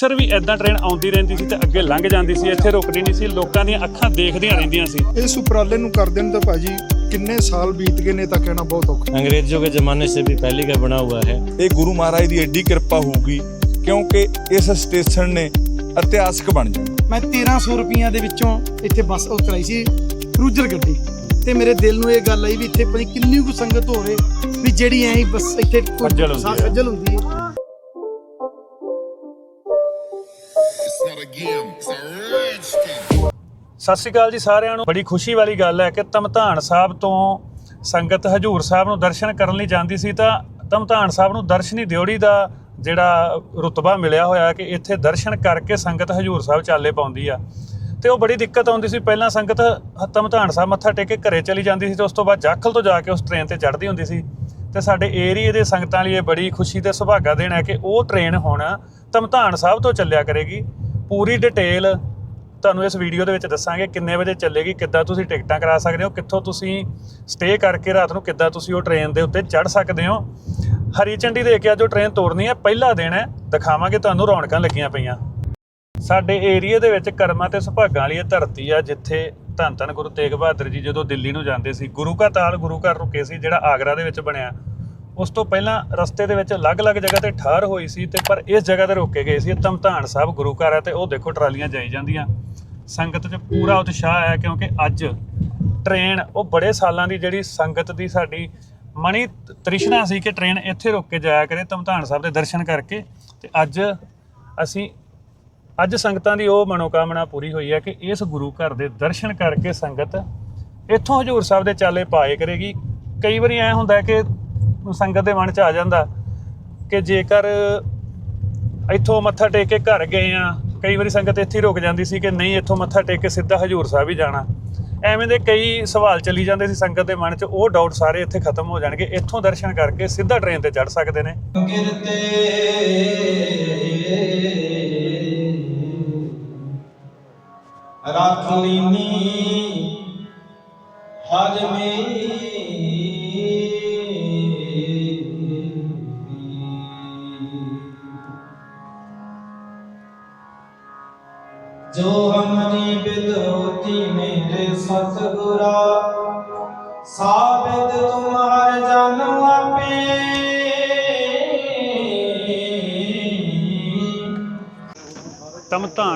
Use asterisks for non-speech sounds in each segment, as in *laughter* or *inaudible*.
ਅਕਸਰ ਵੀ ਐਦਾਂ ਟ੍ਰੇਨ ਆਉਂਦੀ ਰਹਿੰਦੀ ਸੀ ਤੇ ਅੱਗੇ ਲੰਘ ਜਾਂਦੀ ਸੀ ਇੱਥੇ ਰੁਕਦੀ ਨਹੀਂ ਸੀ ਲੋਕਾਂ ਦੀਆਂ ਅੱਖਾਂ ਦੇਖਦੀਆਂ ਰਹਿੰਦੀਆਂ ਸੀ ਇਸ ਉਪਰਾਲੇ ਨੂੰ ਕਰਦੇ ਨੂੰ ਤਾਂ ਭਾਜੀ ਕਿੰਨੇ ਸਾਲ ਬੀਤ ਗਏ ਨੇ ਤਾਂ ਕਹਿਣਾ ਬਹੁਤ ਔਖਾ अंग्रेजों के ज़माने से भी पहले का बना हुआ है ਇਹ ਗੁਰੂ ਮਹਾਰਾਜ ਦੀ ਐਡੀ ਕਿਰਪਾ ਹੋਊਗੀ ਕਿਉਂਕਿ ਇਸ ਸਟੇਸ਼ਨ ਨੇ ਇਤਿਹਾਸਕ ਬਣ ਜਾਣਾ ਮੈਂ 1300 ਰੁਪਈਆਂ ਦੇ ਵਿੱਚੋਂ ਇੱਥੇ ਬੱਸ ਉਹ ਕਰਾਈ ਸੀ ਕਰੂਜ਼ਰ ਗੱਡੀ ਤੇ ਮੇਰੇ ਦਿਲ ਨੂੰ ਇਹ ਗੱਲ ਆਈ ਵੀ ਇੱਥੇ ਪਤਾ ਨੀ ਕਿੰਨੀ ਕੁ ਸੰਗਤ ਹੋਵੇ ਵੀ ਜਿਹੜੀ ਐਂ ਹੀ ਬੱਸ ਇੱਥੇ ਕੋਈ ਖੱਜਲ ਹੁੰਦੀ ਸਾਹ ਹੈ। ਸਤਿ ਸ਼੍ਰੀ ਅਕਾਲ ਜੀ ਸਾਰਿਆਂ ਨੂੰ। ਬੜੀ ਖੁਸ਼ੀ ਵਾਲੀ ਗੱਲ ਹੈ ਕਿ ਧਮਧਾਨ ਸਾਹਿਬ ਤੋਂ ਸੰਗਤ ਹਜੂਰ ਸਾਹਿਬ ਨੂੰ ਦਰਸ਼ਨ ਕਰਨ ਲਈ ਜਾਂਦੀ ਸੀ ਤਾਂ ਧਮਧਾਨ ਸਾਹਿਬ ਨੂੰ ਦਰਸ਼ਨੀ ਦਿਉੜੀ ਦਾ ਜਿਹੜਾ ਰੁਤਬਾ ਮਿਲਿਆ ਹੋਇਆ ਕਿ ਇੱਥੇ ਦਰਸ਼ਨ ਕਰਕੇ ਸੰਗਤ ਹਜੂਰ ਸਾਹਿਬ ਚਾਲੇ ਪਾਉਂਦੀ ਆ। ਤੇ ਉਹ ਬੜੀ ਦਿੱਕਤ ਆਉਂਦੀ ਸੀ। ਪਹਿਲਾਂ ਸੰਗਤ ਧਮਧਾਨ ਸਾਹਿਬ ਮੱਥਾ ਟੇਕ ਕੇ ਘਰੇ ਚਲੀ ਜਾਂਦੀ ਸੀ ਤੇ ਉਸ ਤੋਂ ਬਾਅਦ ਜਾਖਲ ਤੋਂ ਜਾ ਕੇ ਉਸ ਟ੍ਰੇਨ ਤੇ ਚੜ੍ਹਦੀ ਹੁੰਦੀ ਸੀ। ਤੇ ਸਾਡੇ ਏਰੀਏ ਦੇ ਸੰਗਤਾਂ ਲਈ ਇਹ ਬੜੀ ਖੁਸ਼ੀ ਤੇ ਸੁਭਾਗਾ ਦੇਣ ਹੈ ਕਿ ਉਹ ਟ੍ਰੇਨ ਹੁਣ ਧਮਧਾਨ ਸਾਹਿਬ ਤੋਂ ਚੱਲਿਆ ਕਰੇਗੀ। ਪੂਰੀ ਡਿਟੇਲ ਤੁਹਾਨੂੰ ਇਸ ਵੀਡੀਓ ਦੇ ਵਿੱਚ ਦੱਸਾਂਗੇ, ਕਿੰਨੇ ਵਜੇ ਚੱਲੇਗੀ, ਕਿੱਦਾਂ ਤੁਸੀਂ ਟਿਕਟਾਂ ਕਰਾ ਸਕਦੇ ਹੋ, ਕਿੱਥੋਂ ਤੁਸੀਂ ਸਟੇ ਕਰਕੇ ਰਾਤ ਨੂੰ ਕਿੱਦਾਂ ਤੁਸੀਂ ਉਹ ਟ੍ਰੇਨ ਦੇ ਉੱਤੇ ਚੜ੍ਹ ਸਕਦੇ ਹੋ। ਹਰੀ ਝੰਡੀ ਦੇ ਕੇ ਅੱਜ ਉਹ ਟ੍ਰੇਨ ਤੋੜਨੀ ਹੈ, ਪਹਿਲਾ ਦਿਨ ਹੈ, ਦਿਖਾਵਾਂਗੇ ਤੁਹਾਨੂੰ ਰੌਣਕਾਂ ਲੱਗੀਆਂ ਪਈਆਂ। ਸਾਡੇ ਏਰੀਏ ਦੇ ਵਿੱਚ ਕਰਮਾਂ ਤੇ ਸੁਭਾਗਾਂ ਵਾਲੀ ਇਹ ਧਰਤੀ ਆ, ਜਿੱਥੇ ਧੰਨ ਧੰਨ ਗੁਰੂ ਤੇਗ ਬਹਾਦਰ ਜੀ ਜਦੋਂ ਦਿੱਲੀ ਨੂੰ ਜਾਂਦੇ ਸੀ, ਗੁਰੂ ਕਾ ਤਾਲ ਗੁਰੂ ਘਰ ਰੁਕੇ ਸੀ, ਜਿਹੜਾ ਆਗਰਾ ਦੇ ਵਿੱਚ ਬਣਿਆ। ਉਸ ਤੋਂ ਪਹਿਲਾਂ ਰਸਤੇ ਦੇ ਵਿੱਚ ਅਲੱਗ-ਅਲੱਗ ਜਗ੍ਹਾ ਤੇ ਠਾਰ ਹੋਈ ਸੀ ਤੇ ਪਰ ਇਸ ਜਗ੍ਹਾ ਤੇ ਰੋਕੇ ਗਏ ਸੀ। ਧਮਧਾਨ ਸਾਹਿਬ ਗੁਰੂ ਘਰ ਹੈ ਤੇ ਉਹ ਦੇਖੋ ਟਰਾਲੀਆਂ ਜਾਈ ਜਾਂਦੀਆਂ। ਸੰਗਤ 'ਚ ਪੂਰਾ ਉਤਸ਼ਾਹ ਹੈ ਕਿਉਂਕਿ ਅੱਜ ਟ੍ਰੇਨ, ਉਹ ਬੜੇ ਸਾਲਾਂ ਦੀ ਜਿਹੜੀ ਸੰਗਤ ਦੀ ਸਾਡੀ ਮਣੀ ਤ੍ਰਿਸ਼ਨਾ ਸੀ ਕਿ ਟ੍ਰੇਨ ਇੱਥੇ ਰੁਕ ਕੇ ਜਾਇਆ ਕਰੇ ਧਮਧਾਨ ਸਾਹਿਬ ਦੇ ਦਰਸ਼ਨ ਕਰਕੇ। ਤੇ ਅੱਜ ਅਸੀਂ, ਅੱਜ ਸੰਗਤਾਂ ਦੀ ਉਹ ਮਨੋਕਾਮਨਾ ਪੂਰੀ ਹੋਈ ਹੈ ਕਿ ਇਸ ਗੁਰੂ ਘਰ ਦੇ ਦਰਸ਼ਨ ਕਰਕੇ ਸੰਗਤ ਇੱਥੋਂ ਹਜੂਰ ਸਾਹਿਬ ਦੇ ਚਾਲੇ ਪਾਏ ਕਰੇਗੀ। ਕਈ ਵਾਰੀ ਐ ਹੁੰਦਾ ਕਿ ਸੰਗਤ ਦੇ ਮਨ 'ਚ ਆ ਜਾਂਦਾ ਕਿ ਜੇਕਰ ਇੱਥੋਂ ਮੱਥਾ ਟੇਕ ਕੇ ਘਰ ਗਏ ਆ, ਕਈ ਵਾਰੀ ਸੰਗਤ ਇੱਥੇ ਹੀ ਰੁਕ ਜਾਂਦੀ ਸੀ ਕਿ ਨਹੀਂ, ਇੱਥੋਂ ਮੱਥਾ ਟੇਕ ਕੇ ਸਿੱਧਾ ਹਜੂਰ ਸਾਹਿਬ ਹੀ ਜਾਣਾ। ਐਵੇਂ ਦੇ ਕਈ ਸਵਾਲ ਚਲੀ ਜਾਂਦੇ ਸੀ ਸੰਗਤ ਦੇ ਮਨ 'ਚ, ਉਹ ਡਾਊਟ ਸਾਰੇ ਇੱਥੇ ਖਤਮ ਹੋ ਜਾਣਗੇ। ਇੱਥੋਂ ਦਰਸ਼ਨ ਕਰਕੇ ਸਿੱਧਾ ਟ੍ਰੇਨ ਤੇ ਚੜ ਸਕਦੇ ਨੇ। ਰੱਖ ਲੀਨੀ ਹਜ ਜੋ ਹਮਨੀ ਬਿਦ ਹੋਤੀ ਮੇਰੇ ਸਤਗੁਰਾ, ਸਾਬਿਤ ਤੁਮਹਰ ਜਨ ਆਪੇ।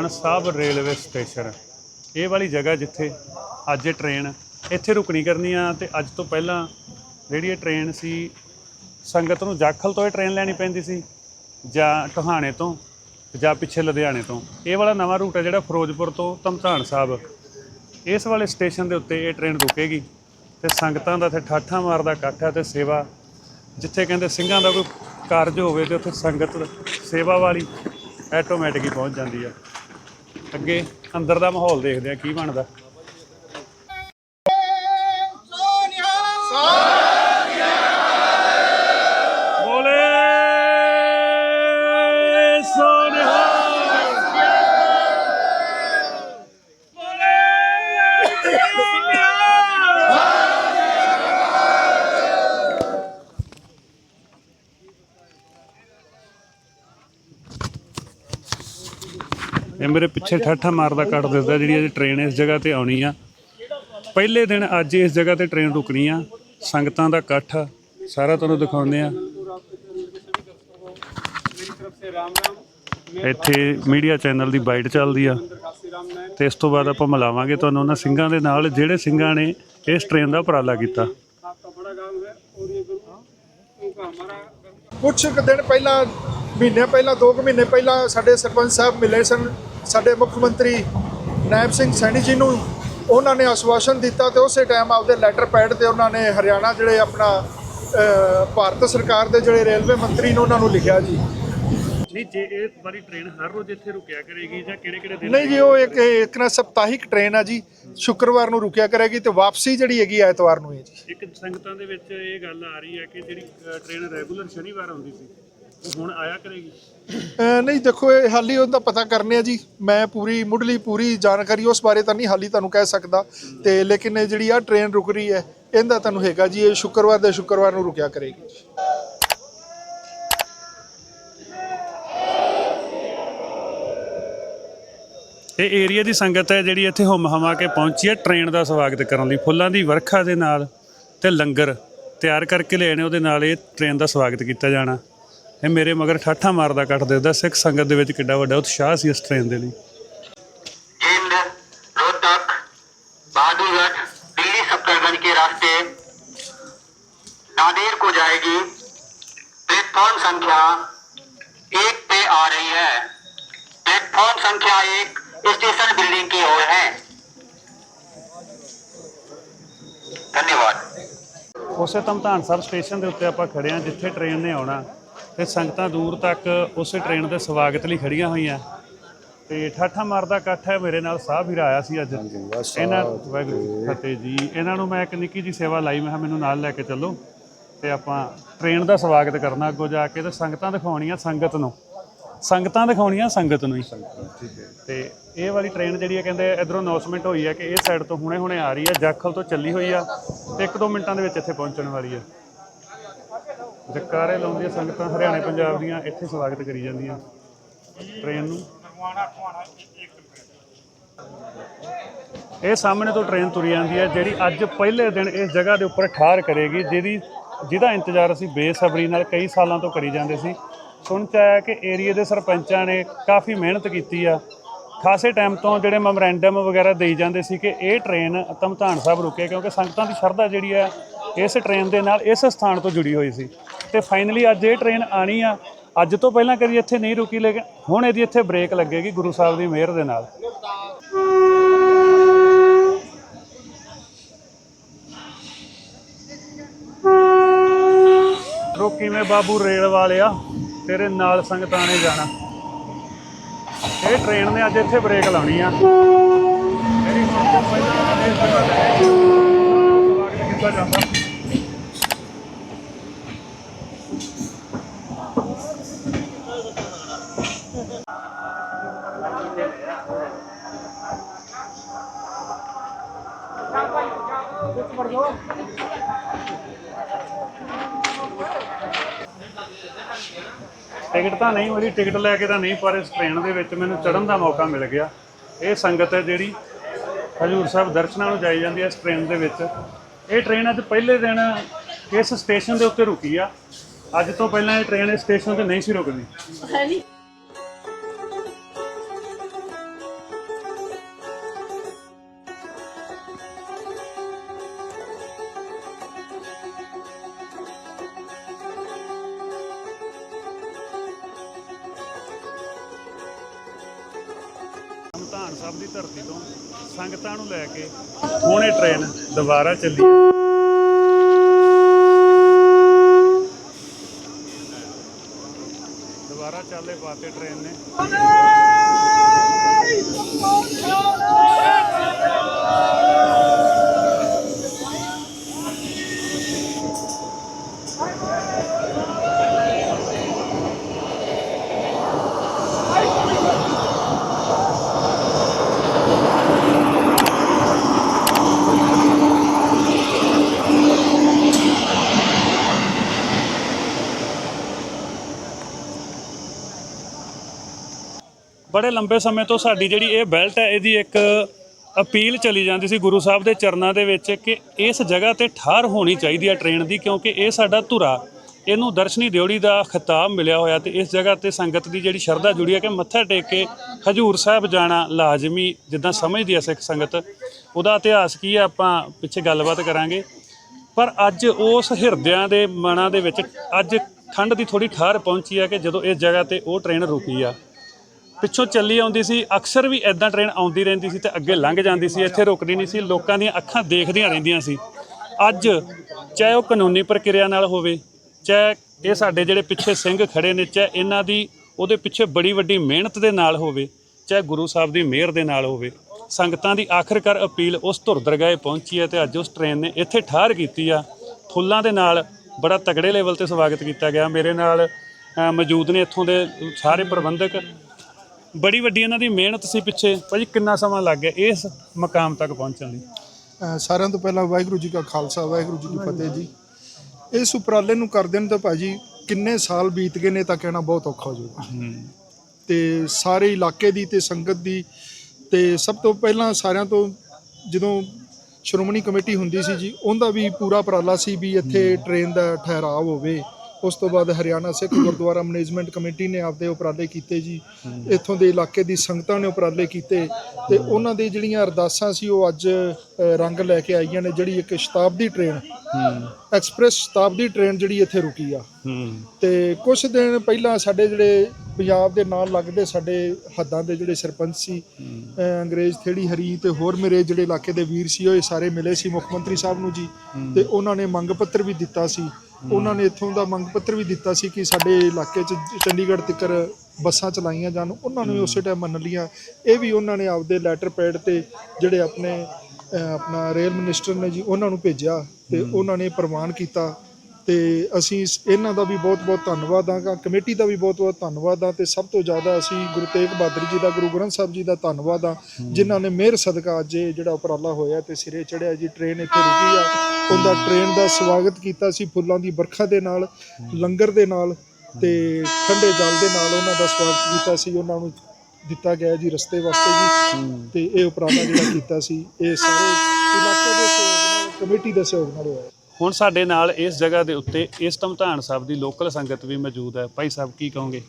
Sahib railway station. ਇਹ ਵਾਲੀ ਜਗ੍ਹਾ ਜਿੱਥੇ ਅੱਜ ਇਹ ਟ੍ਰੇਨ ਇੱਥੇ ਰੁਕਣੀ ਕਰਨੀ ਆ ਤੇ ਅੱਜ ਤੋਂ ਪਹਿਲਾਂ ਜਿਹੜੀ ਇਹ ਟ੍ਰੇਨ ਸੀ, ਸੰਗਤ ਨੂੰ ਜਾਖਲ ਤੋਂ ਇਹ ਟ੍ਰੇਨ ਲੈਣੀ ਪੈਂਦੀ ਸੀ ਜਾਂ ਟੋਹਾਣੇ ਤੋਂ। ਜਾਂ ਪਿੱਛੇ ਲੁਧਿਆਣੇ ਤੋਂ। ਇਹ ਵਾਲਾ ਨਵਾਂ ਰੂਟ ਹੈ ਜਿਹੜਾ ਫਿਰੋਜ਼ਪੁਰ ਤੋਂ ਤਮਧਾਨ ਸਾਹਿਬ। ਇਸ ਵਾਲੇ ਸਟੇਸ਼ਨ ਦੇ ਉੱਤੇ ਇਹ ਟ੍ਰੇਨ ਰੁਕੇਗੀ ਤੇ ਸੰਗਤਾਂ ਦਾ ਇੱਥੇ ਠਾਠਾਂ ਮਾਰਦਾ ਇਕੱਠ ਹੈ ਤੇ ਸੇਵਾ, ਜਿੱਥੇ ਕਹਿੰਦੇ ਸਿੰਘਾਂ ਦਾ ਕੋਈ ਕਾਰਜ ਹੋਵੇ ਤੇ ਉੱਥੇ ਸੰਗਤ ਸੇਵਾ ਵਾਲੀ ਆਟੋਮੈਟਿਕ ਹੀ ਪਹੁੰਚ ਜਾਂਦੀ ਆ। ਅੱਗੇ ਅੰਦਰ ਦਾ ਮਾਹੌਲ ਦੇਖਦੇ ਆ ਕੀ ਬਣਦਾ। ਇਹ ਮੇਰੇ ਪਿੱਛੇ ਠਾਠਾ ਮਾਰਦਾ ਕੱਟ ਦਿੰਦਾ ਜਿਹੜੀ ਇਹ ਟ੍ਰੇਨ ਇਸ ਜਗ੍ਹਾ ਤੇ ਆਉਣੀ ਆ। ਪਹਿਲੇ ਦਿਨ ਅੱਜ ਇਸ ਜਗ੍ਹਾ ਤੇ ਟ੍ਰੇਨ ਰੁਕਣੀ ਆ। ਸੰਗਤਾਂ ਦਾ ਇਕੱਠ ਸਾਰਾ ਤੁਹਾਨੂੰ ਦਿਖਾਉਂਦੇ ਆ। ਇੱਥੇ ਮੀਡੀਆ ਚੈਨਲ ਦੀ ਬਾਈਟ ਚੱਲਦੀ ਆ। ਤੇ ਇਸ ਤੋਂ ਬਾਅਦ ਆਪਾਂ ਮਿਲਾਵਾਂਗੇ ਤੁਹਾਨੂੰ ਉਹਨਾਂ ਸਿੰਘਾਂ ਦੇ ਨਾਲ, ਜਿਹੜੇ ਸਿੰਘਾਂ ਨੇ ਇਸ ਟ੍ਰੇਨ ਦਾ ਉਪਰਾਲਾ ਕੀਤਾ। ਕੁਝ ਕੁ ਦਿਨ ਪਹਿਲਾਂ, ਮਹੀਨੇ ਪਹਿਲਾਂ 2 ਮਹੀਨੇ ਪਹਿਲਾਂ ਸਾਡੇ ਸਰਪੰਚ ਸਾਹਿਬ ਮਿਲੇ ਸਨ। ਸਾਡੇ ਮੁੱਖ ਮੰਤਰੀ ਨਾਇਬ ਸਿੰਘ ਸੈਣੀ ਜੀ ਨੂੰ ਉਹਨਾਂ ਨੇ ਆਸ਼ਵਾਸਨ ਦਿੱਤਾ ਤੇ ਉਸੇ ਟਾਈਮ ਆਪਦੇ ਲੈਟਰ ਪੈਡ ਤੇ ਉਹਨਾਂ ਨੇ ਹਰਿਆਣਾ ਜਿਹੜੇ ਆਪਣਾ ਭਾਰਤ ਸਰਕਾਰ ਦੇ ਜਿਹੜੇ ਰੇਲਵੇ ਮੰਤਰੀ ਨੇ ਉਹਨਾਂ ਨੂੰ ਲਿਖਿਆ ਜੀ। ਨਹੀਂ ਜੇ ਇਹ ਵਾਰੀ ਟ੍ਰੇਨ ਹਰ ਰੋਜ਼ ਇੱਥੇ ਰੁਕਿਆ ਕਰੇਗੀ ਜਾਂ ਕਿਹੜੇ ਕਿਹੜੇ ਦਿਨ ਨਹੀਂ ਜੀ ਉਹ ਇੱਕ ਇੱਕ ਨਾ ਸਪਤਾਹਿਕ ਟ੍ਰੇਨ ਆ ਜੀ ਸ਼ੁੱਕਰਵਾਰ ਨੂੰ ਰੁਕਿਆ ਕਰੇਗੀ ਤੇ ਵਾਪਸੀ ਜਿਹੜੀ ਹੈਗੀ ਐਤਵਾਰ ਨੂੰ ਹੈ ਜੀ। ਇੱਕ ਸੰਗਤਾਂ ਦੇ ਵਿੱਚ ਇਹ ਗੱਲ ਆ ਰਹੀ ਹੈ ਕਿ ਜਿਹੜੀ ਟ੍ਰੇਨ ਰੈਗੂਲਰ ਸ਼ਨੀਵਾਰ ਆਉਂਦੀ ਸੀ। ਹੁਣ ਆਇਆ ਕਰੇਗੀ? ਅਹ ਨਹੀਂ ਦੇਖੋ ਇਹ ਹਾਲੀ ਉਹਦਾ ਪਤਾ ਕਰਨੇ ਆ ਜੀ। ਮੈਂ ਪੂਰੀ ਮੁੱਢਲੀ ਪੂਰੀ ਜਾਣਕਾਰੀ ਉਸ ਬਾਰੇ ਤਾਂ ਨਹੀਂ ਹਾਲੀ ਤੁਹਾਨੂੰ ਕਹਿ ਸਕਦਾ। ਤੇ ਲੇਕਿਨ ਇਹ ਜਿਹੜੀ ਆ ਟ੍ਰੇਨ ਰੁਕ ਰਹੀ ਹੈ ਇਹਦਾ ਤੁਹਾਨੂੰ ਹੈਗਾ ਜੀ ਇਹ ਸ਼ੁੱਕਰਵਾਰ ਦੇ ਸ਼ੁੱਕਰਵਾਰ ਨੂੰ ਰੁਕਿਆ ਕਰੇਗੀ। ਜੀ ਇਹ ਏਰੀਆ ਦੀ ਸੰਗਤ ਹੈ ਜਿਹੜੀ ਇੱਥੇ ਹੁਮ ਹਮਾ ਕੇ ਪਹੁੰਚੀ ਹੈ ਟ੍ਰੇਨ ਦਾ ਸਵਾਗਤ ਕਰਨ ਲਈ। ਫੁੱਲਾਂ ਦੀ ਵਰਖਾ ਦੇ ਨਾਲ ਤੇ ਲੰਗਰ ਤਿਆਰ ਕਰਕੇ ਨੇ ਉਹਦੇ ਨਾਲ ਇਹ ਟ੍ਰੇਨ ਦਾ ਸਵਾਗਤ ਕੀਤਾ ਜਾਣਾ। ਇਹ ਮੇਰੇ ਮਗਰ ਠਾਠਾ ਮਾਰਦਾ ਕੱਟ ਦਿੰਦਾ ਸਿੱਖ ਸੰਗਤ ਦੇ ਵਿੱਚ ਕਿੱਡਾ ਵੱਡਾ ਉਤਸ਼ਾਹ ਸੀ ਇਸ ਟ੍ਰੇਨ ਦੇ ਲਈ जींद रोहतक बहादुरगढ़ दिल्ली सफदरगंज के रास्ते नादेर को जाएगी प्लेटफॉर्म संख्या एक पे आ रही है प्लेटफॉर्म संख्या एक स्टेशन बिल्डिंग की ओर है धन्यवाद ਉਸੇ ਧਮਧਾਨ ਸਾਹਿਬ ਸਟੇਸ਼ਨ ਦੇ ਉੱਤੇ ਆਪਾਂ ਖੜੇ ਹਾਂ ਜਿੱਥੇ ਟ੍ਰੇਨ ਨੇ ਆਉਣਾ ਤੇ ਸੰਗਤਾਂ ਦੂਰ ਤੱਕ ਉਸੇ ਟ੍ਰੇਨ ਦੇ ਸਵਾਗਤ ਲਈ ਖੜੀਆਂ ਹੋਈਆਂ। ਤੇ ਠਾਠਾ ਮਾਰਦਾ ਇਕੱਠ ਹੈ ਮੇਰੇ ਨਾਲ ਸਾਹ ਵੀਰ ਆਇਆ ਸੀ ਅੱਜ। ਇਹਨਾਂ ਵਾਹਿਗੁਰੂ ਫਤਿਹ ਜੀ। ਇਹਨਾਂ ਨੂੰ ਮੈਂ ਇੱਕ ਨਿੱਕੀ ਜੀ ਸੇਵਾ ਲਾਈ ਮੈਂ ਮੈਨੂੰ ਨਾਲ ਲੈ ਕੇ ਚੱਲੋ। ਤੇ ਆਪਾਂ ਟ੍ਰੇਨ ਦਾ ਸਵਾਗਤ ਕਰਨਾ ਅੱਗੋਂ ਜਾ ਕੇ ਤੇ ਸੰਗਤਾਂ ਦਿਖਾਉਣੀਆਂ ਸੰਗਤ ਨੂੰ। ਸੰਗਤਾਂ ਦਿਖਾਉਣੀਆਂ ਸੰਗਤ ਨੂੰ ਹੀ। ਤੇ ਇਹ ਵਾਲੀ ਟ੍ਰੇਨ ਜਿਹੜੀ ਹੈ ਕਹਿੰਦੇ ਇਧਰੋਂ ਅਨਾਉਂਸਮੈਂਟ ਹੋਈ ਹੈ ਕਿ ਇਹ ਸਾਈਡ ਤੋਂ ਹੁਣੇ ਹੁਣੇ ਆ ਰਹੀ ਹੈ ਜਾਖਲ ਤੋਂ ਚੱਲੀ ਹੋਈ ਆ ਤੇ ਇੱਕ ਦੋ ਮਿੰਟਾਂ ਦੇ ਵਿੱਚ ਇੱਥੇ ਪਹੁੰਚਣ ਵਾਲੀ ਹੈ। ਜਕਾਰੇ ਲਾਉਂਦੀਆਂ ਸੰਗਤਾਂ ਹਰਿਆਣੇ ਪੰਜਾਬ ਦੀਆਂ ਇੱਥੇ ਸਵਾਗਤ ਕਰੀ ਜਾਂਦੀਆਂ। ਟ੍ਰੇਨ ਨੂੰ। ਇਹ ਸਾਹਮਣੇ ਤੋਂ ਟ੍ਰੇਨ ਤੁਰੀ ਜਾਂਦੀ ਹੈ, ਜਿਹੜੀ ਅੱਜ ਪਹਿਲੇ ਦਿਨ ਇਸ ਜਗ੍ਹਾ ਦੇ ਉੱਪਰ ਠਾਰ ਕਰੇਗੀ, ਜਿਹਦੀ, ਜਿਹਦਾ ਇੰਤਜ਼ਾਰ ਅਸੀਂ ਬੇਸਬਰੀ ਨਾਲ ਕਈ ਸਾਲਾਂ ਤੋਂ ਕਰੀ ਜਾਂਦੇ ਸੀ। ਸੁਣ ਚ ਆਇਆ ਕਿ ਏਰੀਏ ਦੇ ਸਰਪੰਚਾਂ ਨੇ ਕਾਫੀ ਮਿਹਨਤ ਕੀਤੀ ਆ। ਖਾਸੇ ਟਾਈਮ ਤੋਂ ਜਿਹੜੇ ਮੈਮੋਰੈਂਡਮ ਵਗੈਰਾ ਦੇਈ ਜਾਂਦੇ ਸੀ ਕਿ ਇਹ ਟ੍ਰੇਨ ਧਮਧਾਨ ਸਾਹਿਬ ਰੁਕੇ, ਕਿਉਂਕਿ ਸੰਗਤਾਂ ਦੀ ਸ਼ਰਧਾ ਜਿਹੜੀ ਹੈ ਇਸ ਟ੍ਰੇਨ ਦੇ ਨਾਲ ਇਸ ਸਥਾਨ ਤੋਂ ਜੁੜੀ ਹੋਈ ਸੀ। ਤੇ ਫਾਈਨਲੀ ਅੱਜ ਇਹ ਟ੍ਰੇਨ ਆਣੀ ਆ। ਅੱਜ ਤੋਂ ਪਹਿਲਾਂ ਕਦੀ ਇੱਥੇ ਨਹੀਂ ਰੁਕੀ, ਲੇਕਿਨ ਹੁਣ ਇਹਦੀ ਇੱਥੇ ਬ੍ਰੇਕ ਲੱਗੇਗੀ ਗੁਰੂ ਸਾਹਿਬ ਦੀ ਮਿਹਰ ਦੇ ਨਾਲ। ਰੋਕੀ ਮੇ ਬਾਬੂ ਰੇਲ ਵਾਲਿਆ ਤੇਰੇ ਨਾਲ ਸੰਗਤਾਂ ਨੇ ਜਾਣਾ। ਇਹ ਟ੍ਰੇਨ ਨੇ ਅੱਜ ਇੱਥੇ ਬ੍ਰੇਕ ਲਾਉਣੀ ਆ। ਮੇਰੀ ਹੁਣ ਤੋਂ ਪਹਿਲਾਂ ਇਸ ਜਗ੍ਹਾ ਤੇ ਸਵਾਗਤ ਕੀਤਾ ਜਾਂਦਾ। ਟਿਕਟ ਤਾਂ ਨਹੀਂ, ਮੇਰੀ ਟਿਕਟ ਲੈ ਕੇ ਤਾਂ ਨਹੀਂ, ਪਰ ਇਸ ਟ੍ਰੇਨ ਦੇ ਵਿੱਚ ਮੈਨੂੰ ਚੜਨ ਦਾ ਮੌਕਾ ਮਿਲ ਗਿਆ। ਇਹ ਸੰਗਤ ਹੈ ਜਿਹੜੀ ਹਜੂਰ ਸਾਹਿਬ ਦਰਸ਼ਨਾਂ ਨੂੰ ਜਾਈ ਜਾਂਦੀ ਹੈ ਇਸ ਟ੍ਰੇਨ ਦੇ ਵਿੱਚ। ਇਹ ਟ੍ਰੇਨ ਅੱਜ ਪਹਿਲੇ ਦਿਨ ਇਸ ਸਟੇਸ਼ਨ ਦੇ ਉੱਤੇ ਰੁਕੀ ਆ। ਅੱਜ ਤੋਂ ਪਹਿਲਾਂ ਇਹ ਟ੍ਰੇਨ ਇਸ ਸਟੇਸ਼ਨ ਤੇ ਨਹੀਂ ਸੀ ਰੁਕਦੀ। ਟ੍ਰੇਨ ਦੁਬਾਰਾ ਚੱਲੀ ਆ। ਦੁਬਾਰਾ ਚਾਲੇ ਪਾਤੇ ਟ੍ਰੇਨ ਨੇ ਬੜੇ ਲੰਬੇ ਸਮੇਂ ਤੋਂ ਸਾਡੀ ਜਿਹੜੀ ਇਹ ਬੈਲਟ ਹੈ, ਇਹਦੀ ਇੱਕ ਅਪੀਲ ਚਲੀ ਜਾਂਦੀ ਸੀ ਗੁਰੂ ਸਾਹਿਬ ਦੇ ਚਰਨਾਂ ਦੇ ਵਿੱਚ ਕਿ ਇਸ ਜਗ੍ਹਾ ਤੇ ਠਾਰ ਹੋਣੀ ਚਾਹੀਦੀ ਹੈ ਟ੍ਰੇਨ ਦੀ, ਕਿਉਂਕਿ ਇਹ ਸਾਡਾ ਧੁਰਾ, ਇਹਨੂੰ ਦਰਸ਼ਨੀ ਦਿਉੜੀ ਦਾ ਖਿਤਾਬ ਮਿਲਿਆ ਹੋਇਆ ਤੇ ਇਸ ਜਗ੍ਹਾ ਤੇ ਸੰਗਤ ਦੀ ਜਿਹੜੀ ਸ਼ਰਧਾ ਜੁੜੀ ਹੈ ਕਿ ਮੱਥਾ ਟੇਕ ਕੇ ਹਜੂਰ ਸਾਹਿਬ ਜਾਣਾ ਲਾਜ਼ਮੀ, ਜਿੱਦਾਂ ਸਮਝਦੀ ਹੈ ਸਿੱਖ ਸੰਗਤ। ਉਹਦਾ ਇਤਿਹਾਸ ਕੀ ਹੈ, ਆਪਾਂ ਪਿੱਛੇ ਗੱਲਬਾਤ ਕਰਾਂਗੇ। ਪਰ ਅੱਜ ਉਸ ਹਿਰਦਿਆਂ ਦੇ ਮਨਾਂ ਦੇ ਵਿੱਚ ਅੱਜ ਠੰਡ ਦੀ ਥੋੜੀ ਠਾਰ ਪਹੁੰਚੀ ਆ ਕਿ ਜਦੋਂ ਇਸ ਜਗ੍ਹਾ ਤੇ ਉਹ ਟ੍ਰੇਨ ਰੁਕੀ ਆ। ਪਿੱਛੋਂ ਚੱਲੀ ਆਉਂਦੀ ਸੀ, ਅਕਸਰ ਵੀ ਐਦਾਂ ਟ੍ਰੇਨ ਆਉਂਦੀ ਰਹਿੰਦੀ ਸੀ ਤੇ ਅੱਗੇ ਲੰਘ ਜਾਂਦੀ ਸੀ, ਇੱਥੇ ਰੁਕਦੀ ਨਹੀਂ ਸੀ, ਲੋਕਾਂ ਦੀਆਂ ਅੱਖਾਂ ਦੇਖਦੀਆਂ ਰਹਿੰਦੀਆਂ ਸੀ। ਅੱਜ ਚਾਹੇ ਉਹ ਕਾਨੂੰਨੀ ਪ੍ਰਕਿਰਿਆ ਨਾਲ ਹੋਵੇ, ਚਾਹੇ ਇਹ ਸਾਡੇ ਜਿਹੜੇ ਪਿੱਛੇ ਸਿੰਘ ਖੜੇ ਨੇ, ਚਾਹੇ ਇਹਨਾਂ ਦੀ, ਉਹਦੇ ਪਿੱਛੇ ਬੜੀ ਵੱਡੀ ਮਿਹਨਤ ਦੇ ਨਾਲ ਹੋਵੇ, ਚਾਹੇ ਗੁਰੂ ਸਾਹਿਬ ਦੀ ਮਿਹਰ ਦੇ ਨਾਲ ਹੋਵੇ, ਸੰਗਤਾਂ ਦੀ ਆਖਰਕਾਰ ਅਪੀਲ ਉਸ ਧੁਰ ਦਰਗਾਹੇ ਪਹੁੰਚੀ ਹੈ ਤੇ ਅੱਜ ਉਸ ਟ੍ਰੇਨ ਨੇ ਇੱਥੇ ਠਾਰ ਕੀਤੀ ਆ। ਫੁੱਲਾਂ ਦੇ ਨਾਲ ਬੜਾ ਤਗੜੇ ਲੈਵਲ ਤੇ ਸਵਾਗਤ ਕੀਤਾ ਗਿਆ। ਮੇਰੇ ਨਾਲ ਮੌਜੂਦ ਨੇ ਇੱਥੋਂ ਦੇ ਸਾਰੇ ਪ੍ਰਬੰਧਕ ਬੜੀ ਵੱਡੀ ਇਹਨਾਂ ਦੀ ਮਿਹਨਤ ਸੀ ਪਿੱਛੇ। ਭਾਜੀ ਕਿੰਨਾ ਸਮਾਂ ਲੱਗ ਗਿਆ ਇਸ ਮਕਾਮ ਤੱਕ ਪਹੁੰਚਣ ਲਈ? ਅ, ਸਾਰਿਆਂ ਤੋਂ ਪਹਿਲਾਂ ਵਾਹਿਗੁਰੂ ਜੀ ਕਾ ਖਾਲਸਾ ਵਾਹਿਗੁਰੂ ਜੀ ਕੀ ਫਤਿਹ ਜੀ। ਇਸ ਉਪਰਾਲੇ ਨੂੰ ਕਰਦੇ ਨੂੰ ਤਾਂ ਭਾਜੀ ਕਿੰਨੇ ਸਾਲ ਬੀਤ ਗਏ ਨੇ ਤਾਂ ਕਹਿਣਾ ਬਹੁਤ ਔਖਾ ਹੋ ਜਾਊਗਾ। ਤੇ ਸਾਰੇ ਇਲਾਕੇ ਦੀ ਤੇ ਸੰਗਤ ਦੀ ਤੇ ਸਭ ਤੋਂ ਪਹਿਲਾਂ ਸਾਰਿਆਂ ਤੋਂ ਜਦੋਂ ਸ਼੍ਰੋਮਣੀ ਕਮੇਟੀ ਹੁੰਦੀ ਸੀ ਜੀ ਉਹਦਾ ਵੀ ਪੂਰਾ ਉਪਰਾਲਾ ਸੀ ਵੀ ਇੱਥੇ ਟ੍ਰੇਨ ਦਾ ਠਹਿਰਾਵ ਹੋਵੇ। ਉਸ ਤੋਂ ਬਾਅਦ ਹਰਿਆਣਾ ਸਿੱਖ ਗੁਰਦੁਆਰਾ ਮੈਨੇਜਮੈਂਟ ਕਮੇਟੀ ਨੇ ਆਪਦੇ ਉਪਰਾਲੇ ਕੀਤੇ ਜੀ। ਇੱਥੋਂ ਦੇ ਇਲਾਕੇ ਦੀ ਸੰਗਤਾਂ ਨੇ ਉਪਰਾਲੇ ਕੀਤੇ ਤੇ ਉਹਨਾਂ ਦੀ ਜਿਹੜੀਆਂ ਅਰਦਾਸਾਂ ਸੀ ਉਹ ਅੱਜ ਰੰਗ ਲੈ ਕੇ ਆਈਆਂ ਨੇ ਜਿਹੜੀ ਇੱਕ Shatabdi train express Shatabdi train ਜਿਹੜੀ ਇੱਥੇ ਰੁਕੀ ਆ। ਤੇ ਕੁਝ ਦਿਨ ਪਹਿਲਾਂ ਸਾਡੇ ਜਿਹੜੇ ਪੰਜਾਬ ਦੇ ਨਾਲ ਲੱਗਦੇ ਸਾਡੇ ਹੱਦਾਂ ਦੇ ਜਿਹੜੇ ਸਰਪੰਚ ਸੀ ਅੰਗਰੇਜ਼ ਥੇੜੀ ਹਰੀ ਤੇ ਹੋਰ ਮੇਰੇ ਜਿਹੜੇ ਇਲਾਕੇ ਦੇ ਵੀਰ ਸੀ, ਉਹ ਇਹ ਸਾਰੇ ਮਿਲੇ ਸੀ ਮੁੱਖ ਮੰਤਰੀ ਸਾਹਿਬ ਨੂੰ ਜੀ। ਤੇ ਉਹਨਾਂ ਨੇ ਮੰਗ ਪੱਤਰ ਵੀ ਦਿੱਤਾ ਸੀ। ਉਹਨਾਂ ਨੇ ਇੱਥੋਂ ਦਾ ਮੰਗ ਪੱਤਰ ਵੀ ਦਿੱਤਾ ਸੀ ਕਿ ਸਾਡੇ ਇਲਾਕੇ 'ਚ ਚੰਡੀਗੜ੍ਹ ਤੱਕਰ ਬੱਸਾਂ ਚਲਾਈਆਂ ਜਾਣ। ਉਹਨਾਂ ਨੂੰ ਉਸੇ ਟਾਈਮ ਮੰਨ ਲੀਆਂ ਇਹ ਵੀ ਉਹਨਾਂ ਨੇ ਆਪਦੇ ਲੈਟਰ ਪੈਡ ਤੇ ਜਿਹੜੇ ਆਪਣੇ ਆਪਣਾ ਰੇਲ ਮਿਨਿਸਟਰ ਨੇ ਜੀ ਉਹਨਾਂ ਨੂੰ ਭੇਜਿਆ ਤੇ ਉਹਨਾਂ ਨੇ ਪ੍ਰਵਾਨ ਕੀਤਾ ਤੇ ਅਸੀਂ ਇਹਨਾਂ ਦਾ ਵੀ ਬਹੁਤ-ਬਹੁਤ ਧੰਨਵਾਦ ਆਂਗਾ ਕਮੇਟੀ ਦਾ ਵੀ ਬਹੁਤ-ਬਹੁਤ ਧੰਨਵਾਦ ਆ ਤੇ ਸਭ ਤੋਂ ਜ਼ਿਆਦਾ ਅਸੀਂ ਗੁਰੂ ਤੇਗ ਬਹਾਦਰ ਜੀ ਦਾ ਗੁਰੂ ਗ੍ਰੰਥ ਸਾਹਿਬ ਜੀ ਦਾ ਧੰਨਵਾਦ ਆ ਜਿਨ੍ਹਾਂ ਨੇ ਮਿਹਰ ਸਦਕਾ ਅੱਜ ਇਹ ਜਿਹੜਾ ਉਪਰਾਲਾ ਹੋਇਆ ਤੇ ਸਿਰੇ ਚੜਿਆ ਜੀ ਟ੍ਰੇਨ ਇੱਥੇ ਰੁਕੀ ਆ। ਉਹਦਾ ਟ੍ਰੇਨ ਦਾ ਸਵਾਗਤ ਕੀਤਾ ਸੀ ਫੁੱਲਾਂ ਦੀ ਵਰਖਾ ਦੇ ਨਾਲ ਲੰਗਰ ਦੇ ਨਾਲ ਤੇ ਠੰਡੇ ਜਲ ਦੇ ਨਾਲ ਉਹਨਾਂ ਦਾ ਸਵਾਗਤ ਕੀਤਾ ਸੀ ਉਹਨਾਂ ਨੂੰ ਦਿੱਤਾ ਗਿਆ ਜੀ ਰਸਤੇ ਵਾਸਤੇ ਜੀ। ਤੇ ਇਹ ਉਪਰਾਲਾ ਜਿਹੜਾ ਕੀਤਾ ਸੀ ਇਹ ਸਾਰੇ ਇਲਾਕੇ ਦੇ ਦੇ ਸਹਿਯੋਗ ਨਾਲ ਹੋਇਆ। ਹੁਣ ਸਾਡੇ ਨਾਲ ਇਸ ਜਗ੍ਹਾ ਦੇ ਉੱਤੇ ਇਸ ਧਮਧਾਨ ਸਾਹਿਬ ਦੀ ਲੋਕਲ ਸੰਗਤ ਵੀ ਮੌਜੂਦ ਹੈ। ਭਾਈ ਸਾਹਿਬ ਕੀ ਕਹੋਗੇ?